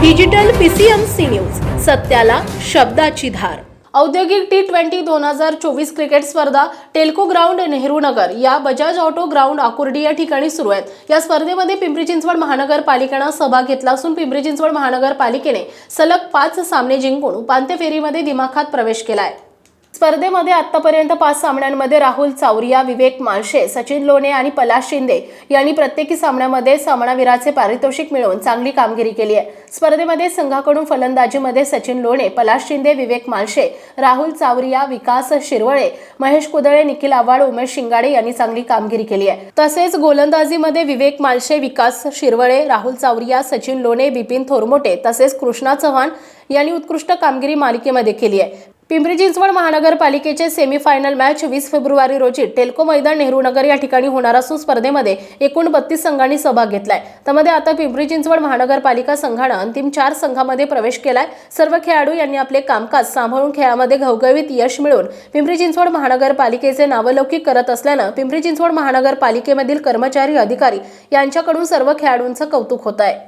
Digital PCM C news सत्याला शब्दाची धार. औद्योगिक टी ट्वेंटी दोन हजार चोवीस क्रिकेट स्पर्धा टेल्को ग्राउंड नेहरू नगर या बजाज ऑटो ग्राउंड आकुर्डी या ठिकाणी सुरू आहेत. या स्पर्धेमध्ये पिंपरी चिंचवड महानगरपालिकेनं सहभाग घेतला असून पिंपरी चिंचवड महानगरपालिकेने सलग पाच सामने जिंकून उपांत्य फेरीमध्ये दिमाखात प्रवेश केला आहे स्पर्धेमध्ये आतापर्यंत पाच सामन्यांमध्ये राहुल चावरिया विवेक माळशे सचिन लोणे आणि पलाश शिंदे यांनी प्रत्येकी सामन्यामध्ये सामनावीराचे पारितोषिक मिळवून चांगली कामगिरी केली आहे. स्पर्धेमध्ये संघाकडून फलंदाजीमध्ये सचिन लोणे पलाश शिंदे विवेक माळशे राहुल चावरिया विकास शिरवळे महेश कुदळे निखिल आव्हाड उमेश शिंगाडे यांनी चांगली कामगिरी केली आहे. तसेच गोलंदाजीमध्ये विवेक माळशे विकास शिरवळे राहुल चावरिया सचिन लोणे बिपिन थोरमोटे तसेच कृष्णा चव्हाण यांनी उत्कृष्ट कामगिरी मालिकेमध्ये केली आहे. पिंपरी चिंचवड महानगरपालिकेचे सेमीफायनल मॅच वीस फेब्रुवारी रोजी टेल्को मैदान नेहरू नगर या ठिकाणी होणार असून स्पर्धेमध्ये एकूण बत्तीस संघांनी सहभाग घेतलाय. त्यामध्ये आता पिंपरी चिंचवड महानगरपालिका संघानं अंतिम चार संघामध्ये प्रवेश केलाय. सर्व खेळाडू यांनी आपले कामकाज सांभाळून खेळामध्ये घवघवीत यश मिळवून पिंपरी चिंचवड महानगरपालिकेचे नावलौकिक करत असल्यानं पिंपरी चिंचवड महानगरपालिकेमधील कर्मचारी अधिकारी यांच्याकडून सर्व खेळाडूंचं कौतुक होत आहे.